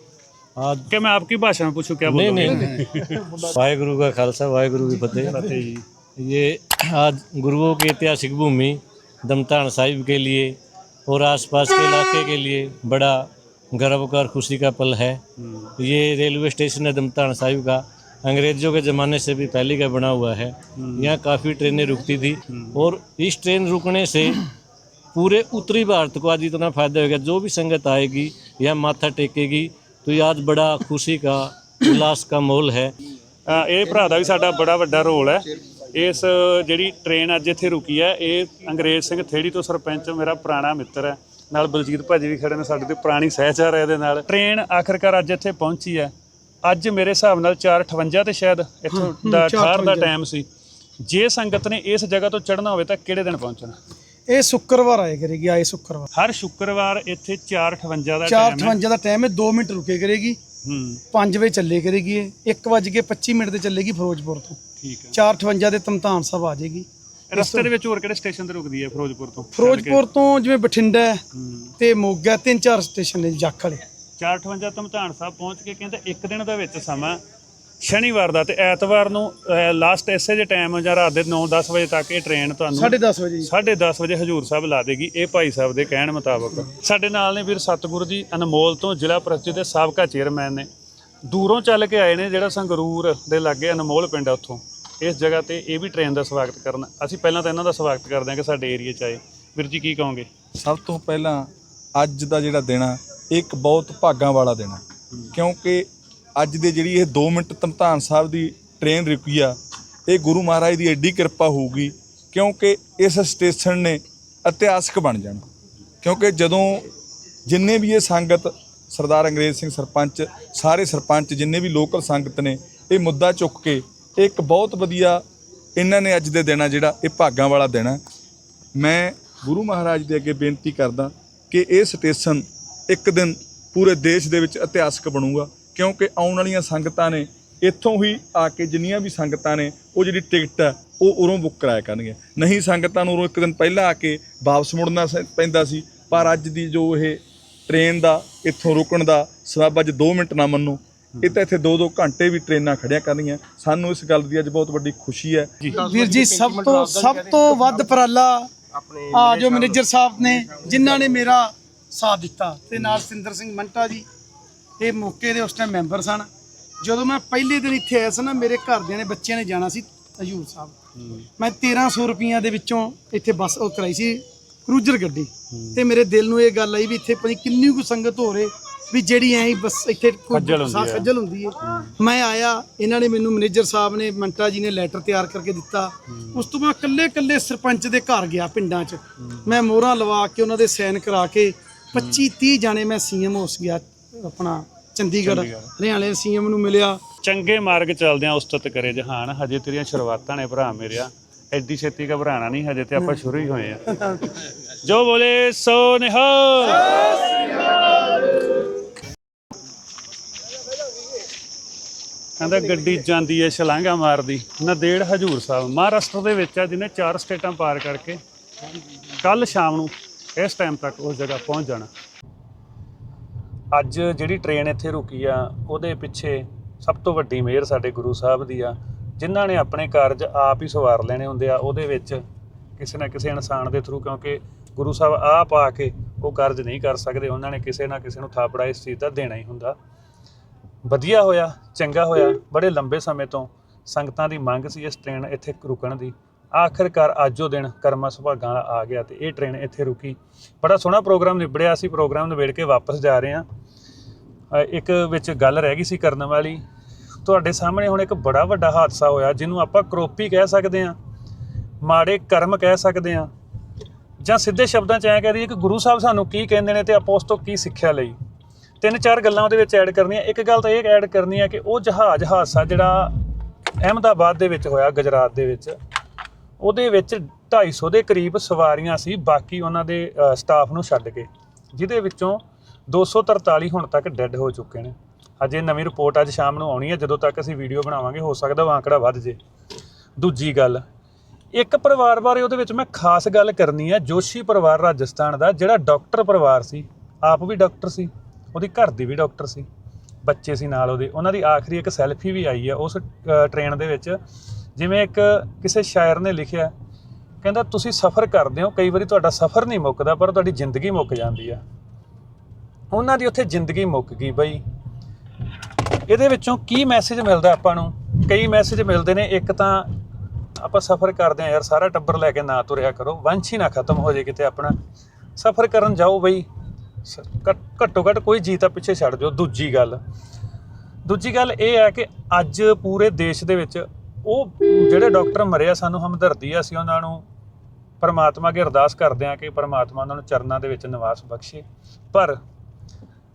ਕਿ ਮੈਂ ਆਪਕੀ ਭਾਸ਼ਾ ਵਿੱਚ ਪੁੱਛੂ ਕਿਆ ਨਹੀਂ बोलूंगा नहीं वाहेगुरु का खालसा वाहेगुरु की फतेह बताइए जी ये आज गुरुओं की ऐतिहासिक भूमि दमतान साहिब के लिए और आसपास के इलाके के लिए गर्व का और खुशी का पल है ये रेलवे स्टेशन है दमतान साहिब का अंग्रेजों के ज़माने से भी पहले का बना हुआ है यहाँ काफ़ी ट्रेनें रुकती थी और इस ट्रेन रुकने से पूरे उत्तरी भारत को आज इतना फायदा होगा जो भी संगत आएगी या माथा टेकेगी तो ये आज बड़ा खुशी का उल्लास का माहौल है ਅ, ਇਹ ਭਰਾ ਦਾ ਵੀ ਸਾਡਾ ਬੜਾ ਵੱਡਾ ਰੋਲ ਹੈ ਇਸ ਜਿਹੜੀ ਟ੍ਰੇਨ ਅੱਜ ਇੱਥੇ ਰੁਕੀ ਹੈ ਇਹ ਅੰਗਰੇਜ਼ ਸਿੰਘ ਥੇੜੀ ਤੋਂ ਸਰਪੰਚ ਮੇਰਾ ਪੁਰਾਣਾ ਮਿੱਤਰ ਹੈ ਨਾਲ ਬਲਜੀਤ ਭਾਜੀ ਵੀ ਖੜੇ ਨੇ ਸਾਡੇ ਤੇ ਪੁਰਾਣੀ ਸਹਿਚਾਰ ਹੈ ਇਹਦੇ ਨਾਲ। ਟ੍ਰੇਨ ਆਖਰਕਾਰ ਅੱਜ ਇੱਥੇ ਪਹੁੰਚੀ ਹੈ। ਅੱਜ ਮੇਰੇ ਹਿਸਾਬ ਨਾਲ 458 ਤੇ ਸ਼ਾਇਦ ਇੱਥੋਂ ਦਾ 18 ਦਾ ਟਾਈਮ ਸੀ। ਜੇ ਸੰਗਤ ਨੇ ਇਸ ਜਗ੍ਹਾ ਤੋਂ ਚੜ੍ਹਨਾ ਹੋਵੇ ਤਾਂ ਕਿਹੜੇ ਦਿਨ ਪਹੁੰਚਣਾ? ਇਹ ਸ਼ੁੱਕਰਵਾਰ ਆਏ ਕਰੇਗੀ ਆਏ ਸ਼ੁੱਕਰਵਾਰ। ਹਰ ਸ਼ੁੱਕਰਵਾਰ ਇੱਥੇ 458 ਦਾ ਟਾਈਮ ਹੈ। 4:58 ਦਾ ਟਾਈਮ ਹੈ 2 ਮਿੰਟ ਰੁਕੇ ਕਰੇਗੀ। ਹੂੰ। 5 ਵਜੇ ਚੱਲੇ ਕਰੇਗੀ ਇਹ। 1:25 ਮਿੰਟ ਤੇ ਚੱਲੇਗੀ ਫਿਰੋਜ਼ਪੁਰ ਤੋਂ। ਠੀਕ ਹੈ। 4:58 ਦੇ ਤਮਤਾਨ ਸਾਹਿਬ ਆ ਜਾਏਗੀ। ਰਸਤੇ ਦੇ ਵਿੱਚ ਹੋਰ ਕਿਹੜੇ ਸਟੇਸ਼ਨ ਤੇ ਰੁਕਦੀ ਹੈ ਫਿਰੋਜ਼ਪੁਰ ਤੋਂ? ਫਿਰੋਜ਼ਪੁਰ ਤੋਂ ਜਿਵੇਂ ਬਠਿੰਡਾ ਹੈ ਤੇ ਮੋਗਾ ਤਿੰਨ ਚਾਰ ਸਟੇਸ਼ਨ ਨੇ ਜੱਖ ਵਾਲੇ। 458 ਧਮਧਾਨ ਸਾਹਿਬ ਪਹੁੰਚ ਕੇ ਕਹਿੰਦੇ ਇੱਕ ਦਿਨ ਦਾ ਵਿੱਚ ਸਮਾਂ ਸ਼ਨੀਵਾਰ ਦਾ ਤੇ ਐਤਵਾਰ ਨੂੰ ਲਾਸਟ ਐਸੇ ਜੇ ਟਾਈਮ ਜਾਂ ਰਾਤ ਦੇ 9-10 ਵਜੇ ਤੱਕ ਇਹ ਟ੍ਰੇਨ ਤੁਹਾਨੂੰ 10:30 ਵਜੇ ਜੀ। 10:30 ਵਜੇ ਹਜੂਰ ਸਾਹਿਬ ਲਾ ਦੇਗੀ ਇਹ ਭਾਈ ਸਾਹਿਬ ਦੇ ਕਹਿਣ ਮੁਤਾਬਕ। ਸਾਡੇ ਨਾਲ ਨੇ ਵੀਰ ਸਤਿਗੁਰੂ ਜੀ ਅਨਮੋਲ ਤੋਂ ਜ਼ਿਲ੍ਹਾ ਪ੍ਰੀਸ਼ਦ ਦੇ ਸਾਬਕਾ ਚੇਅਰਮੈਨ ਨੇ। ਦੂਰੋਂ ਚੱਲ ਕੇ ਆਏ ਨੇ ਜਿਹੜਾ ਸੰਗਰੂਰ ਦੇ ਲਾਗੇ ਅਨਮੋਲ ਪਿੰਡ ਆ ਉੱਥੋਂ। ਇਸ ਜਗ੍ਹਾ ਤੇ ਇਹ ਵੀ ਟ੍ਰੇਨ ਦਾ ਸਵਾਗਤ ਕਰਨ। ਅਸੀਂ ਪਹਿਲਾਂ ਤਾਂ ਇਹਨਾਂ ਦਾ ਸਵਾਗਤ ਕਰਦੇ ਹਾਂ ਕਿ ਸਾਡੇ ਏਰੀਆ 'ਚ ਆਏ। ਵੀਰ ਜੀ ਕੀ ਕਹੋਗੇ? ਸਭ ਤੋਂ ਪਹਿਲਾਂ ਅੱਜ ਦਾ ਜਿਹੜਾ ਦਿਨ ਆ ਇੱਕ ਬਹੁਤ ਭਾਗਾਂ ਵਾਲਾ ਦਿਨ ਆ। ਕਿਉਂਕਿ ਅੱਜ ਦੇ ਜਿਹੜੀ ਇਹ 2 ਮਿੰਟ ਧਮਧਾਨ ਸਾਹਿਬ ਦੀ ਟ੍ਰੇਨ ਰੁਕੀ ਆ ਇਹ ਗੁਰੂ ਮਹਾਰਾਜ ਦੀ ਐਡੀ ਕਿਰਪਾ ਹੋਊਗੀ ਕਿਉਂਕਿ ਇਸ ਸਟੇਸ਼ਨ ਨੇ ਇਤਿਹਾਸਕ ਬਣ ਜਾਣਾ। ਕਿਉਂਕਿ ਜਦੋਂ ਜਿੰਨੇ ਵੀ ਇਹ ਸੰਗਤ ਸਰਦਾਰ ਅੰਗਰੇਜ਼ ਸਿੰਘ ਸਰਪੰਚ ਸਾਰੇ ਸਰਪੰਚ ਜਿੰਨੇ ਵੀ ਲੋਕਲ ਸੰਗਤ ਨੇ ਇਹ ਮੁੱਦਾ ਚੁੱਕ ਕੇ ਇੱਕ ਬਹੁਤ ਵਧੀਆ ਇਹਨਾਂ ਨੇ ਅੱਜ ਦੇ ਦਿਨ ਆ ਜਿਹੜਾ ਇਹ ਭਾਗਾਂ ਵਾਲਾ ਦਿਨ ਆ। ਮੈਂ ਗੁਰੂ ਮਹਾਰਾਜ ਦੇ ਅੱਗੇ ਬੇਨਤੀ ਕਰਦਾ ਕਿ ਇਹ ਸਟੇਸ਼ਨ ਇੱਕ ਦਿਨ ਪੂਰੇ ਦੇਸ਼ ਦੇ ਵਿੱਚ ਇਤਿਹਾਸਕ ਬਣੂਗਾ, ਕਿਉਂਕਿ ਆਉਣ ਵਾਲੀਆਂ ਸੰਗਤਾਂ ਨੇ ਇੱਥੋਂ ਹੀ ਆ ਕੇ ਜਿੰਨੀਆਂ ਵੀ ਸੰਗਤਾਂ ਨੇ, ਉਹ ਜਿਹੜੀ ਟਿਕਟ ਹੈ ਉਹ ਉਰੋਂ ਬੁੱਕ ਕਰਾਇਆ ਕਰਨਗੇ ਨਹੀਂ ਸੰਗਤਾਂ ਨੂੰ ਉਰੋਂ ਇੱਕ ਦਿਨ ਪਹਿਲਾਂ ਆ ਕੇ ਵਾਪਸ ਮੁੜਨਾ ਸ- ਪੈਂਦਾ ਸੀ, ਪਰ ਅੱਜ ਦੀ ਜੋ ਇਹ ਟ੍ਰੇਨ ਦਾ, ਇੱਥੋਂ ਰੁਕਣ ਦਾ ਸਬਬ ਅੱਜ 2 ਮਿੰਟ ਨਾ ਮੰਨੋ ਇਹ ਤਾਂ ਇੱਥੇ 2-2 ਘੰਟੇ ਵੀ ਟ੍ਰੇਨਾਂ ਖੜਿਆ ਕਰਨੀਆਂ। ਸਾਨੂੰ ਇਸ ਗੱਲ ਦੀ ਅੱਜ ਬਹੁਤ ਵੱਡੀ ਖੁਸ਼ੀ ਹੈ। ਵੀਰ ਜੀ ਸਭ ਤੋਂ ਸਭ ਤੋਂ ਵੱਧ ਉਪਰਾਲਾ ਆ ਜੋ ਮੈਨੇਜਰ ਸਾਹਿਬ ਨੇ ਜਿਨ੍ਹਾਂ ਨੇ ਮੇਰਾ ਸਾਥ ਦਿੱਤਾ। ਤੇ ਨਾਲ ਸਿੰਦਰ ਸਿੰਘ ਮੰਟਾ ਜੀ। ਇਹ ਮੌਕੇ ਦੇ ਉਸ ਟਾਈਮ ਮੈਂਬਰ ਸਨ। ਜਦੋਂ ਮੈਂ ਪਹਿਲੇ ਦਿਨ ਇੱਥੇ ਆਇਆ ਸੀ ਨਾ ਮੇਰੇ ਘਰਦਿਆਂ ਨੇ ਬੱਚਿਆਂ ਨੇ ਜਾਣਾ ਸੀ ਹਜੂਰ ਸਾਹਿਬ। ਮੈਂ 1300 ਰੁਪਈਆ ਦੇ ਵਿੱਚੋਂ ਇੱਥੇ ਬੱਸ ਉਹ ਕਰਾਈ ਸੀ ਕਰੂਜ਼ਰ ਗੱਡੀ। ਤੇ ਮੇਰੇ ਦਿਲ ਨੂੰ ਇਹ ਗੱਲ ਆਈ ਵੀ ਇੱਥੇ ਪਤਾ ਕਿੰਨੀ ਕੁ ਸੰਗਤ ਹੋ ਰੇ ਵੀ ਜਿਹੜੀ ਐਂ ਹੀ ਬਸ ਇੱਥੇ ਕੋਈ ਖੱਜਲ ਹੁੰਦੀ ਹੈ। ਖੱਜਲ ਹੁੰਦੀ ਹੈ। ਮੈਂ ਆਇਆ ਇਹਨਾਂ ਨੇ ਮੈਨੂੰ ਮੈਨੇਜਰ ਸਾਹਿਬ ਨੇ ਮੰਟਾ ਜੀ ਨੇ ਲੈਟਰ ਤਿਆਰ ਕਰਕੇ ਦਿੱਤਾ। ਉਸ ਤੋਂ ਬਾਅਦ ਕੱਲੇ ਕੱਲੇ ਸਰਪੰਚ ਦੇ ਘਰ ਗਿਆ ਪਿੰਡਾਂ 'ਚ। ਮੈਂ ਮੋਹਰਾਂ ਲਵਾ ਕੇ ਉਹਨਾਂ ਦੇ ਸਾਈਨ ਕਰਾ ਕੇ 25 30 ਜਾਣੇ ਮੈਂ ਸੀਐਮ ਹਾਊਸ ਗਿਆ ਆਪਣਾ ਚੰਡੀਗੜ੍ਹ। ਹਰਿਆਣੇ ਸੀਐਮ ਨੂੰ ਮਿਲਿਆ। ਚੰਗੇ ਮਾਰਗ ਚੱਲਦਿਆਂ ਉਸਤਤ ਕਰੇ ਜਹਾਨ। ਹਜੇ ਤੇਰੀਆਂ ਸ਼ੁਰੂਆਤਾਂ ਨੇ ਭਰਾ ਮੇਰਿਆ। ਐਡੀ ਛੇਤੀ ਘਬਰਾਣਾ ਨਹੀਂ ਹਜੇ ਤੇ ਆਪਾਂ ਸ਼ੁਰੂ ਹੀ ਹੋਏ ਆ। *laughs* ਜੋ ਬੋਲੇ ਸੋ ਨਿਹਾਲ। ਕਹਿੰਦਾ ਗੱਡੀ ਜਾਂਦੀ ਹੈ ਛਲਾਂਗਾ ਮਾਰਦੀ। ਨਦੇੜ ਹਜੂਰ ਸਾਹਿਬ। ਮਹਾਰਾਸ਼ਟਰ ਦੇ ਵਿੱਚ ਆ, ਜਿਹਨੇ ਚਾਰ ਸਟੇਟਾਂ ਪਾਰ ਕਰਕੇ ਕੱਲ ਸ਼ਾਮ ਨੂੰ ਇਸ ਟਾਈਮ ਤੱਕ ਉਸ ਜਗ੍ਹਾ ਪਹੁੰਚ ਜਾਣਾ। ਅੱਜ ਜਿਹੜੀ ਟ੍ਰੇਨ ਇੱਥੇ ਰੁਕੀ ਆ, ਉਹਦੇ ਪਿੱਛੇ ਸਭ ਤੋਂ ਵੱਡੀ ਮਿਹਰ ਸਾਡੇ ਗੁਰੂ ਸਾਹਿਬ ਦੀ ਆ। ਜਿਨ੍ਹਾਂ ਨੇ ਆਪਣੇ ਕਾਰਜ ਆਪ ਹੀ ਸਵਾਰ ਲੈਣੇ ਹੁੰਦੇ ਆ, ਉਹਦੇ ਵਿੱਚ ਕਿਸੇ ਨਾ ਕਿਸੇ ਇਨਸਾਨ ਦੇ ਥਰੂ ਕਿਉਂਕਿ ਗੁਰੂ ਸਾਹਿਬ ਆਪ ਆ ਕੇ ਉਹ ਕਾਰਜ ਨਹੀਂ ਕਰ ਸਕਦੇ। ਉਹਨਾਂ ਨੇ ਕਿਸੇ ਨਾ ਕਿਸੇ ਨੂੰ ਥਾਪੜਾ ਇਸ ਚੀਜ਼ ਦਾ ਦੇਣਾ ਹੀ ਹੁੰਦਾ। ਵਧੀਆ ਹੋਇਆ, ਚੰਗਾ ਹੋਇਆ, ਬੜੇ ਲੰਬੇ ਸਮੇਂ ਤੋਂ ਸੰਗਤਾਂ ਦੀ ਮੰਗ ਸੀ ਇਸ ਟ੍ਰੇਨ ਇੱਥੇ ਰੁਕਣ ਦੀ। ਆਖਰਕਾਰ ਅੱਜ ਉਹ ਦਿਨ ਕਰਮਾ ਸੁਭਾਗਾਂ ਵਾਲਾ ਆ ਗਿਆ ਤੇ ਇਹ ਟ੍ਰੇਨ ਇੱਥੇ ਰੁਕੀ। ਬੜਾ ਸੋਹਣਾ ਪ੍ਰੋਗਰਾਮ ਨਿਬੜਿਆ ਸੀ ਪ੍ਰੋਗਰਾਮ ਨਿਬੇੜ ਕੇ ਵਾਪਸ ਜਾ ਰਹੇ ਹਾਂ। ਇੱਕ ਵਿੱਚ ਗੱਲ ਰਹਿ ਗਈ ਸੀ ਕਰਨ ਵਾਲੀ। ਤੁਹਾਡੇ ਸਾਹਮਣੇ ਹੁਣ ਇੱਕ ਬੜਾ ਵੱਡਾ ਹਾਦਸਾ ਹੋਇਆ, ਜਿਹਨੂੰ ਆਪਾਂ ਕਰੋਪੀ ਕਹਿ ਸਕਦੇ ਹਾਂ, ਮਾੜੇ ਕਰਮ ਕਹਿ ਸਕਦੇ ਹਾਂ, ਜਾਂ ਸਿੱਧੇ ਸ਼ਬਦਾਂ 'ਚ ਐਂ ਕਹਿ ਦਈਏ ਕਿ ਗੁਰੂ ਸਾਹਿਬ ਸਾਨੂੰ ਕੀ ਕਹਿੰਦੇ ਨੇ ਤੇ ਆਪਾਂ ਉਸ ਤੋਂ ਕੀ ਸਿੱਖਿਆ ਲਈ? ਤਿੰਨ ਚਾਰ ਗੱਲਾਂ ਉਹਦੇ ਵਿੱਚ ਐਡ ਕਰਨੀਆਂ। ਇੱਕ ਗੱਲ ਤਾਂ ਇਹ ਐਡ ਕਰਨੀ ਹੈ ਕਿ ਉਹ ਜਹਾਜ਼ ਹਾਦਸਾ ਜਿਹੜਾ ਅਹਿਮਦਾਬਾਦ ਦੇ ਵਿੱਚ ਹੋਇਆ, ਗੁਜਰਾਤ ਦੇ ਵਿੱਚ। ਉਹਦੇ ਵਿੱਚ 250 ਦੇ ਕਰੀਬ ਸਵਾਰੀਆਂ ਸੀ, ਬਾਕੀ ਉਹਨਾਂ ਦੇ ਸਟਾਫ ਨੂੰ ਛੱਡ ਕੇ, ਜਿਹਦੇ ਵਿੱਚੋਂ 243 ਹੁਣ ਤੱਕ ਡੈੱਡ ਹੋ ਚੁੱਕੇ ਨੇ। ਅਜੇ ਨਵੀਂ ਰਿਪੋਰਟ ਅੱਜ ਸ਼ਾਮ ਨੂੰ ਆਉਣੀ ਹੈ ਜਦੋਂ ਤੱਕ ਅਸੀਂ ਵੀਡੀਓ ਬਣਾਵਾਂਗੇ, ਹੋ ਸਕਦਾ ਉਹ ਆંકੜਾ ਵੱਧ ਜੇ। ਦੂਜੀ ਗੱਲ, ਇੱਕ ਪਰਿਵਾਰ ਬਾਰੇ ਉਹਦੇ ਵਿੱਚ ਮੈਂ ਖਾਸ ਗੱਲ ਕਰਨੀ ਹੈ ਜੋਸ਼ੀ ਪਰਿਵਾਰ ਰਾਜਸਥਾਨ ਦਾ, ਜਿਹੜਾ ਡਾਕਟਰ ਪਰਿਵਾਰ ਸੀ। ਆਪ ਵੀ ਡਾਕਟਰ ਸੀ। ਉਹਦੀ ਘਰ ਦੀ ਵੀ ਡਾਕਟਰ ਸੀ, ਬੱਚੇ ਸੀ ਨਾਲ ਉਹਦੇ, ਉਹਨਾਂ ਦੀ ਆਖਰੀ ਇੱਕ ਸੈਲਫੀ ਵੀ ਆਈ ਆ ਉਸ ਟ੍ਰੇਨ ਦੇ ਵਿੱਚ, ਜਿਵੇਂ ਇੱਕ ਕਿਸੇ ਸ਼ਾਇਰ ਨੇ ਲਿਖਿਆ, ਕਹਿੰਦਾ ਤੁਸੀਂ ਸਫ਼ਰ ਕਰਦੇ ਹੋ, ਕਈ ਵਾਰੀ ਤੁਹਾਡਾ ਸਫ਼ਰ ਨਹੀਂ ਮੁੱਕਦਾ, ਪਰ ਤੁਹਾਡੀ ਜ਼ਿੰਦਗੀ ਮੁੱਕ ਜਾਂਦੀ ਆ। ਉਹਨਾਂ ਦੀ ਉੱਥੇ ਜ਼ਿੰਦਗੀ ਮੁੱਕ ਗਈ ਬਈ। ਇਹਦੇ ਵਿੱਚੋਂ ਕੀ ਮੈਸੇਜ ਮਿਲਦਾ ਆਪਾਂ ਨੂੰ? ਕਈ ਮੈਸੇਜ ਮਿਲਦੇ ਨੇ, ਇੱਕ ਤਾਂ ਆਪਾਂ ਸਫ਼ਰ ਕਰਦੇ ਆ ਯਾਰ, ਸਾਰਾ ਟੱਬਰ ਲੈ ਕੇ ਨਾ ਤੁਰਿਆ ਕਰੋ, ਵੰਸ਼ ਹੀ ਨਾ ਖਤਮ ਹੋ ਜੇ ਕਿਤੇ ਆਪਣਾ। ਸਫ਼ਰ ਕਰਨ ਜਾਓ ਬਈ। ਸ- ਘੱਟ- ਘੱਟੋ ਘੱਟ ਕੋਈ ਜੀ ਤਾਂ ਪਿੱਛੇ ਛੱਡ ਦਿਓ, ਦੂਜੀ ਗੱਲ। ਦੂਜੀ ਗੱਲ ਇਹ ਹੈ ਕਿ ਅੱਜ ਪੂਰੇ ਦੇਸ਼ ਦੇ ਵਿੱਚ ਉਹ ਜਿਹੜੇ ਡਾਕਟਰ ਮਰੇ ਆ, ਸਾਨੂੰ ਹਮਦਰਦੀ ਆ, ਅਸੀਂ ਉਹਨਾਂ ਨੂੰ ਪਰਮਾਤਮਾ ਅੱਗੇ ਅਰਦਾਸ ਕਰਦੇ ਆ ਕਿ ਪਰਮਾਤਮਾ ਉਹਨਾਂ ਨੂੰ ਚਰਨਾਂ ਦੇ ਵਿੱਚ ਨਿਵਾਸ ਬਖਸ਼ੇ। ਪਰ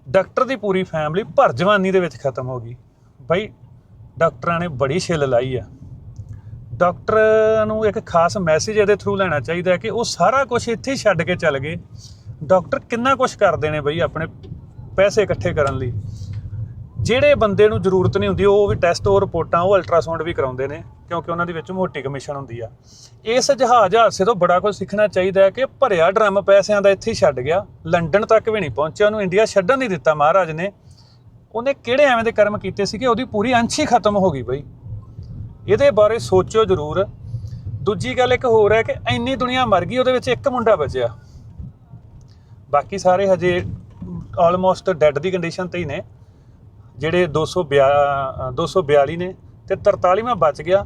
ਡਾਕਟਰ ਦੀ ਪੂਰੀ ਫੈਮਿਲੀ ਭਰ ਜਵਾਨੀ ਦੇ ਵਿੱਚ ਖਤਮ ਹੋ ਗਈ। ਬਈ, ਡਾਕਟਰਾਂ ਨੇ ਬੜੀ ਛਿੱਲ ਲਾਈ ਆ। ਡਾਕਟਰ ਨੂੰ ਇੱਕ ਖਾਸ ਮੈਸੇਜ ਇਹਦੇ ਥਰੂ ਲੈਣਾ ਚਾਹੀਦਾ ਹੈ ਕਿ ਉਹ ਸਾਰਾ ਕੁਝ ਇੱਥੇ ਹੀ ਛੱਡ ਕੇ ਚੱਲ ਗਏ। ਡਾਕਟਰ ਕਿੰਨਾ ਕੁਝ ਕਰਦੇ ਨੇ ਬਈ ਆਪਣੇ ਪੈਸੇ ਇਕੱਠੇ ਕਰਨ ਲਈ। ਜਿਹੜੇ ਬੰਦੇ ਨੂੰ ਜ਼ਰੂਰਤ ਨਹੀਂ ਹੁੰਦੀ, ਉਹ ਵੀ ਟੈਸਟ, ਉਹ ਰਿਪੋਰਟਾਂ, ਉਹ ਅਲਟਰਾਸਾਊਂਡ ਵੀ ਕਰਾਉਂਦੇ ਨੇ, ਕਿਉਂਕਿ ਉਹਨਾਂ ਦੇ ਵਿੱਚ ਮੋਟੀ ਕਮਿਸ਼ਨ ਹੁੰਦੀ ਆ। ਇਸ ਜਹਾਜ਼ ਹਾਦਸੇ ਤੋਂ ਬੜਾ ਕੁਝ ਸਿੱਖਣਾ ਚਾਹੀਦਾ ਹੈ ਕਿ ਭਰਿਆ ਡਰਮ ਪੈਸਿਆਂ ਦਾ ਇੱਥੇ ਹੀ ਛੱਡ ਗਿਆ। ਲੰਡਨ ਤੱਕ ਵੀ ਨਹੀਂ ਪਹੁੰਚਿਆ, ਉਹਨੂੰ ਇੰਡੀਆ ਛੱਡਣ ਨਹੀਂ ਦਿੱਤਾ ਮਹਾਰਾਜ ਨੇ। ਉਹਨੇ ਕਿਹੜੇ ਐਵੇਂ ਦੇ ਕਰਮ ਕੀਤੇ ਸੀ ਕਿ ਉਹਦੀ ਪੂਰੀ ਅੰਸ਼ੀ ਖਤਮ ਹੋ ਗਈ ਬਈ। ਇਹਦੇ ਬਾਰੇ ਸੋਚਿਓ ਜ਼ਰੂਰ। ਦੂਜੀ ਗੱਲ ਇੱਕ ਹੋਰ ਹੈ ਕਿ ਇੰਨੀ ਦੁਨੀਆ ਮਰ ਗਈ, ਉਹਦੇ ਵਿੱਚ ਇੱਕ ਮੁੰਡਾ ਬਚਿਆ। ਬਾਕੀ ਸਾਰੇ ਹਜੇ ਆਲਮੋਸਟ ਡੈੱਡ ਦੀ ਕੰਡੀਸ਼ਨ ਤੇ ਹੀ ਨੇ। ਜਿਹੜੇ 242 242 ਨੇ ਤੇ 43ਵਾਂ ਬਚ ਗਿਆ।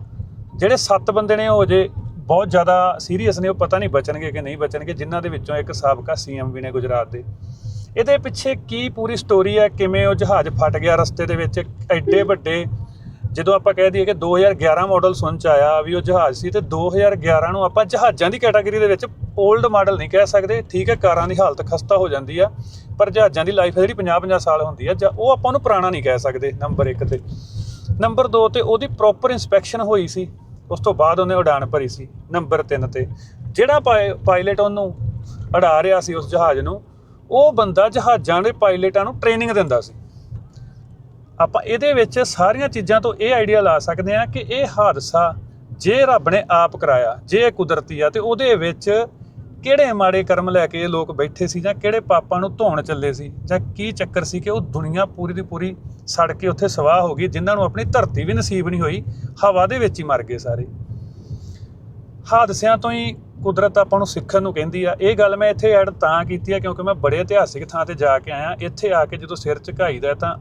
ਜਿਹੜੇ 7 ਬੰਦੇ ਨੇ ਉਹ ਹਜੇ ਬਹੁਤ ਜ਼ਿਆਦਾ ਸੀਰੀਅਸ ਨੇ, ਉਹ ਪਤਾ ਨਹੀਂ ਬਚਣਗੇ ਕਿ ਨਹੀਂ ਬਚਣਗੇ, ਜਿਨ੍ਹਾਂ ਦੇ ਵਿੱਚੋਂ ਇੱਕ ਸਾਬਕਾ ਸੀਐਮ ਵੀ ਨੇ ਗੁਜਰਾਤ ਦੇ। ਇਹਦੇ ਪਿੱਛੇ ਕੀ ਪੂਰੀ ਸਟੋਰੀ ਹੈ, ਕਿਵੇਂ ਉਹ ਜਹਾਜ਼ ਫਟ ਗਿਆ ਰਸਤੇ ਦੇ ਵਿੱਚ, ਐਡੇ ਵੱਡੇ ਜਦੋਂ ਆਪਾਂ ਕਹਿ ਦਈਏ ਕਿ 2011 ਮਾਡਲ ਸੁਣ ਚ ਆਇਆ ਵੀ ਉਹ ਜਹਾਜ਼ ਸੀ ਤੇ 2011 ਨੂੰ ਆਪਾਂ ਜਹਾਜ਼ਾਂ ਦੀ ਕੈਟਾਗਰੀ ਦੇ ਵਿੱਚ 올ਡ ਮਾਡਲ ਨਹੀਂ ਕਹਿ ਸਕਦੇ, ਠੀਕ ਹੈ, ਕਾਰਾਂ ਦੀ ਹਾਲਤ ਖਸਤਾ ਹੋ ਜਾਂਦੀ ਆ, ਪਰ ਜਹਾਜ਼ਾਂ ਦੀ ਲਾਈਫ ਜਿਹੜੀ 50-50 ਸਾਲ ਹੁੰਦੀ ਆ, ਜਾਂ ਉਹ ਆਪਾਂ ਨੂੰ ਪੁਰਾਣਾ ਨਹੀਂ ਕਹਿ ਸਕਦੇ ਨੰਬਰ 1 ਤੇ। ਨੰਬਰ 2 ਤੇ ਉਹਦੀ ਪ੍ਰੋਪਰ ਇਨਸਪੈਕਸ਼ਨ ਹੋਈ ਸੀ, ਉਸ ਤੋਂ ਬਾਅਦ ਉਹਨੇ ਉਡਾਨ ਭਰੀ ਸੀ ਨੰਬਰ 3 ਤੇ। ਜਿਹੜਾ ਪਾਇਲਟ ਉਹਨੂੰ ਉਡਾ ਰਿਹਾ ਸੀ ਉਸ ਜਹਾਜ਼ ਨੂੰ, ਉਹ ਬੰਦਾ ਜਹਾਜ਼ਾਂ ਦੇ ਪਾਇਲਟਾਂ ਨੂੰ ਟ੍ਰੇਨਿੰਗ ਦਿੰਦਾ ਸੀ। ਆਪਾਂ ਇਹਦੇ ਵਿੱਚ ਸਾਰੀਆਂ ਚੀਜ਼ਾਂ ਤੋਂ ਇਹ ਆਈਡੀਆ ਲਾ ਸਕਦੇ ਹਾਂ ਕਿ ਇਹ ਹਾਦਸਾ ਜੇ ਰੱਬ ਨੇ ਆਪ ਕਰਾਇਆ, ਜੇ ਇਹ ਕੁਦਰਤੀ ਆ ਤੇ ਉਹਦੇ ਵਿੱਚ ਕਿਹੜੇ ਮਾੜੇ ਕਰਮ ਲੈ ਕੇ ਇਹ ਲੋਕ ਬੈਠੇ ਸੀ ਜਾਂ ਕਿਹੜੇ ਪਾਪਾਂ ਨੂੰ ਧੋਣ ਚੱਲੇ ਸੀ ਜਾਂ ਕੀ ਚੱਕਰ ਸੀ ਕਿ ਉਹ ਦੁਨੀਆ ਪੂਰੀ ਦੀ ਪੂਰੀ ਸੜ ਕੇ ਉੱਥੇ ਸਵਾਹ ਹੋ ਗਈ, ਜਿਨ੍ਹਾਂ ਨੂੰ ਆਪਣੀ ਧਰਤੀ ਵੀ ਨਸੀਬ ਨਹੀਂ ਹੋਈ, ਹਵਾ ਦੇ ਵਿੱਚ ਹੀ ਮਰ ਗਏ ਸਾਰੇ। ਹਾਦਸਿਆਂ ਤੋਂ ਹੀ ਕੁਦਰਤ ਆਪਾਂ ਨੂੰ ਸਿੱਖਣ ਨੂੰ ਕਹਿੰਦੀ ਆ। ਇਹ ਗੱਲ ਮੈਂ ਇੱਥੇ ਐਡ ਤਾਂ ਕੀਤੀ ਆ ਕਿਉਂਕਿ ਮੈਂ ਬੜੇ ਇਤਿਹਾਸਿਕ ਥਾਂ ਤੇ ਜਾ ਕੇ ਆਇਆ। ਇੱਥੇ ਆ ਕੇ ਜਦੋਂ ਸਿਰ ਝੁਕਾਈਦਾ ਤਾਂ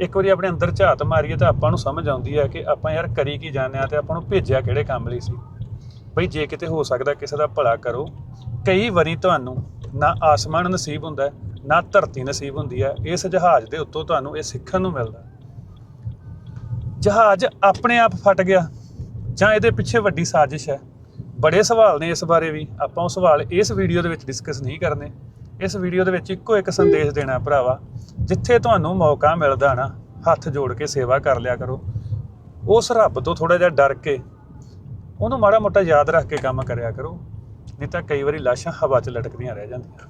ਇੱਕ ਵਾਰੀ ਆਪਣੇ ਅੰਦਰ ਝਾਤ ਮਾਰੀਏ ਤਾਂ ਆਪਾਂ ਨੂੰ ਸਮਝ ਆਉਂਦੀ ਹੈ ਕਿ ਆਪਾਂ ਯਾਰ ਕਰੀ ਕੀ ਜਾਂਦੇ ਆ ਤੇ ਆਪਾਂ ਨੂੰ ਭੇਜਿਆ ਕਿਹੜੇ ਕੰਮ ਲਈ ਸੀ। ਬਈ ਜੇ ਕਿਤੇ ਹੋ ਸਕਦਾ ਕਿਸੇ ਦਾ ਭਲਾ ਕਰੋ। ਕਈ ਵਾਰੀ ਤੁਹਾਨੂੰ ਨਾ ਆਸਮਾਨ ਨਸੀਬ ਹੁੰਦਾ ਨਾ ਧਰਤੀ ਨਸੀਬ ਹੁੰਦੀ ਹੈ। ਇਸ ਜਹਾਜ਼ ਦੇ ਉੱਤੋਂ ਤੁਹਾਨੂੰ ਇਹ ਸਿੱਖਣ ਨੂੰ ਮਿਲਦਾ ਜਹਾਜ਼ ਆਪਣੇ ਆਪ ਫਟ ਗਿਆ ਜਾਂ ਇਹਦੇ ਪਿੱਛੇ ਵੱਡੀ ਸਾਜ਼ਿਸ਼ ਹੈ। ਬੜੇ ਸਵਾਲ ਨੇ ਇਸ ਬਾਰੇ ਵੀ। ਆਪਾਂ ਉਹ ਸਵਾਲ ਇਸ ਵੀਡੀਓ ਦੇ ਵਿੱਚ ਡਿਸਕਸ ਨਹੀਂ ਕਰਨੇ। ਇਸ ਵੀਡੀਓ ਦੇ ਵਿੱਚ ਇੱਕੋ ਇੱਕ ਸੰਦੇਸ਼ ਦੇਣਾ ਭਰਾਵਾ, ਜਿੱਥੇ ਤੁਹਾਨੂੰ ਮੌਕਾ ਮਿਲਦਾ ਨਾ, ਹੱਥ ਜੋੜ ਕੇ ਸੇਵਾ ਕਰ ਲਿਆ ਕਰੋ। ਉਸ ਰੱਬ ਤੋਂ ਥੋੜਾ ਜਿਹਾ ਡਰ ਕੇ, ਉਹਨੂੰ ਮਾੜਾ ਮੋਟਾ ਯਾਦ ਰੱਖ ਕੇ ਕੰਮ ਕਰਿਆ ਕਰੋ, ਨਹੀਂ ਤਾਂ ਕਈ ਵਾਰੀ ਲਾਸ਼ਾਂ ਹਵਾ 'ਚ ਲਟਕਦੀਆਂ ਰਹਿ ਜਾਂਦੀਆਂ।